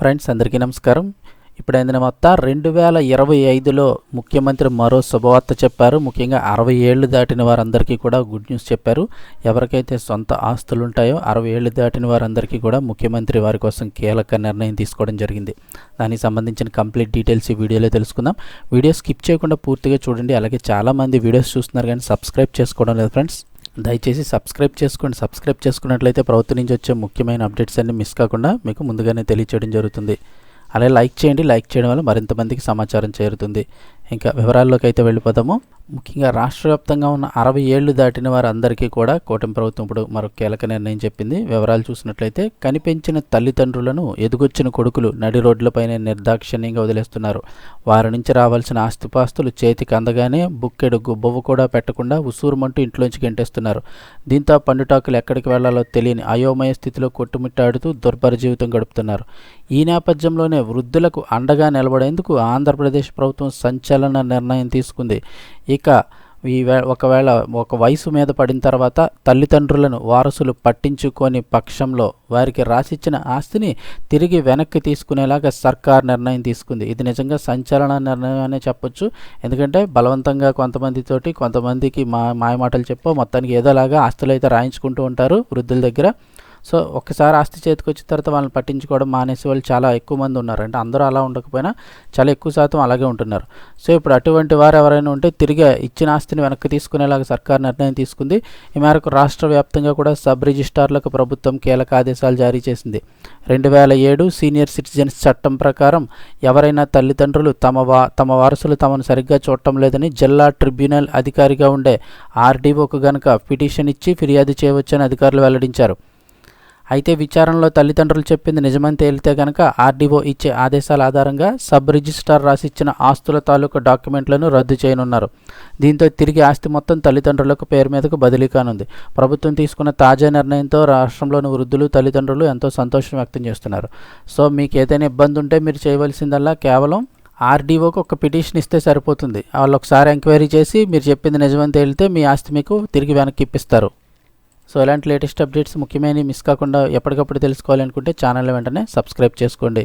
Friends అందరికీ నమస్కారం. ఇప్పుడు ఏందిన మొత్తం రెండు వేల ఇరవై ఐదులో ముఖ్యమంత్రి మరో శుభవార్త చెప్పారు. ముఖ్యంగా అరవై ఏళ్ళు దాటిన వారందరికీ కూడా గుడ్ న్యూస్ చెప్పారు. ఎవరికైతే సొంత ఆస్తులు ఉంటాయో అరవై ఏళ్ళు దాటిన వారందరికీ కూడా ముఖ్యమంత్రి వారి కోసం కీలక నిర్ణయం తీసుకోవడం జరిగింది. దానికి సంబంధించిన కంప్లీట్ డీటెయిల్స్ ఈ వీడియోలో తెలుసుకుందాం. వీడియో స్కిప్ చేయకుండా పూర్తిగా చూడండి. అలాగే చాలామంది వీడియోస్ చూస్తున్నారు కానీ సబ్స్క్రైబ్ చేసుకోవడం లేదు ఫ్రెండ్స్. దయచేసి సబ్స్క్రైబ్ చేసుకోండి. సబ్స్క్రైబ్ చేసుకున్నట్లయితే ప్రభుత్వం నుంచి వచ్చే ముఖ్యమైన అప్డేట్స్ అన్ని మిస్ కాకుండా మీకు ముందుగానే తెలియచేయడం జరుగుతుంది. అలాగే లైక్ చేయండి. లైక్ చేయడం వల్ల మరింత మందికి సమాచారం చేరుతుంది. ఇంకా వివరాల్లోకి అయితే వెళ్ళిపోదాము. ముఖ్యంగా రాష్ట్ర వ్యాప్తంగా ఉన్న అరవై ఏళ్ళు దాటిన వారందరికీ కూడా కూటమి ప్రభుత్వం ఇప్పుడు మరో కీలక నిర్ణయం చెప్పింది. వివరాలు చూసినట్లయితే కనిపించిన తల్లిదండ్రులను ఎదుగొచ్చిన కొడుకులు నడి రోడ్లపైనే నిర్దాక్షిణ్యంగా వదిలేస్తున్నారు. వారి నుంచి రావాల్సిన ఆస్తిపాస్తులు చేతికి అందగానే బుక్కెడు గుబ్బవ్వ కూడా పెట్టకుండా ఉసూరుమంటూ ఇంట్లోంచి గెంటేస్తున్నారు. దీంతో పండుటాకులు ఎక్కడికి వెళ్ళాలో తెలియని అయోమయ స్థితిలో కొట్టుమిట్టాడుతూ దుర్భర జీవితం గడుపుతున్నారు. ఈ నేపథ్యంలోనే వృద్ధులకు అండగా నిలబడేందుకు ఆంధ్రప్రదేశ్ ప్రభుత్వం సంచలన నిర్ణయం తీసుకుంది. ఇక ఈ ఒకవేళ ఒక వయసు మీద పడిన తర్వాత తల్లిదండ్రులను వారసులు పట్టించుకోని పక్షంలో వారికి రాసిచ్చిన ఆస్తిని తిరిగి వెనక్కి తీసుకునేలాగా సర్కార్ నిర్ణయం తీసుకుంది. ఇది నిజంగా సంచలన నిర్ణయం అనే చెప్పొచ్చు. ఎందుకంటే బలవంతంగా కొంతమందితోటి కొంతమందికి మా మాయమాటలు చెప్పో మొత్తానికి ఏదోలాగా ఆస్తులు అయితే రాయించుకుంటూ ఉంటారు వృద్ధుల దగ్గర. సో ఒక్కసారి ఆస్తి చేతికి వచ్చిన తర్వాత వాళ్ళని పట్టించుకోవడం మానేసి వాళ్ళు చాలా ఎక్కువ మంది ఉన్నారు. అంటే అందరూ అలా ఉండకపోయినా చాలా ఎక్కువ శాతం అలాగే ఉంటున్నారు. సో ఇప్పుడు అటువంటి వారు ఎవరైనా ఉంటే తిరిగి ఇచ్చిన ఆస్తిని వెనక్కి తీసుకునేలాగా సర్కార్ నిర్ణయం తీసుకుంది. ఈ మేరకు రాష్ట్ర వ్యాప్తంగా కూడా సబ్ రిజిస్ట్రార్లకు ప్రభుత్వం కీలక ఆదేశాలు జారీ చేసింది. రెండు వేల ఏడు సీనియర్ సిటిజన్స్ చట్టం ప్రకారం ఎవరైనా తల్లిదండ్రులు తమ వా తమ వారసులు తమను సరిగ్గా చూడటం లేదని జిల్లా ట్రిబ్యునల్ అధికారిగా ఉండే ఆర్డీఓకు గనక పిటిషన్ ఇచ్చి ఫిర్యాదు చేయవచ్చని అధికారులు వెల్లడించారు. అయితే విచారణలో తల్లిదండ్రులు చెప్పింది నిజమని తేలితే గనక ఆర్డీఓ ఇచ్చే ఆదేశాల ఆధారంగా సబ్ రిజిస్ట్రార్ రాసిచ్చిన ఆస్తుల తాలూకు డాక్యుమెంట్లను రద్దు చేయనున్నారు. దీంతో తిరిగి ఆస్తి మొత్తం తల్లిదండ్రులకు పేరు మీదకు బదిలీ కానుంది. ప్రభుత్వం తీసుకున్న తాజా నిర్ణయంతో రాష్ట్రంలోని వృద్ధులు తల్లిదండ్రులు ఎంతో సంతోషం వ్యక్తం చేస్తున్నారు. సో మీకు ఏదైనా ఇబ్బంది ఉంటే మీరు చేయవలసిందల్లా కేవలం ఆర్డీఓకి ఒక పిటిషన్ ఇస్తే సరిపోతుంది. వాళ్ళు ఒకసారి ఎంక్వైరీ చేసి మీరు చెప్పింది నిజమని తేలితే మీ ఆస్తి మీకు తిరిగి వెనక్కి ఇప్పిస్తారు. సో ఇలాంటి లేటెస్ట్ అప్డేట్స్ ముఖ్యమైనవి మిస్ కాకుండా ఎప్పటికప్పుడు తెలుసుకోవాలనుకుంటే ఛానల్ వెంటనే సబ్స్క్రైబ్ చేసుకోండి.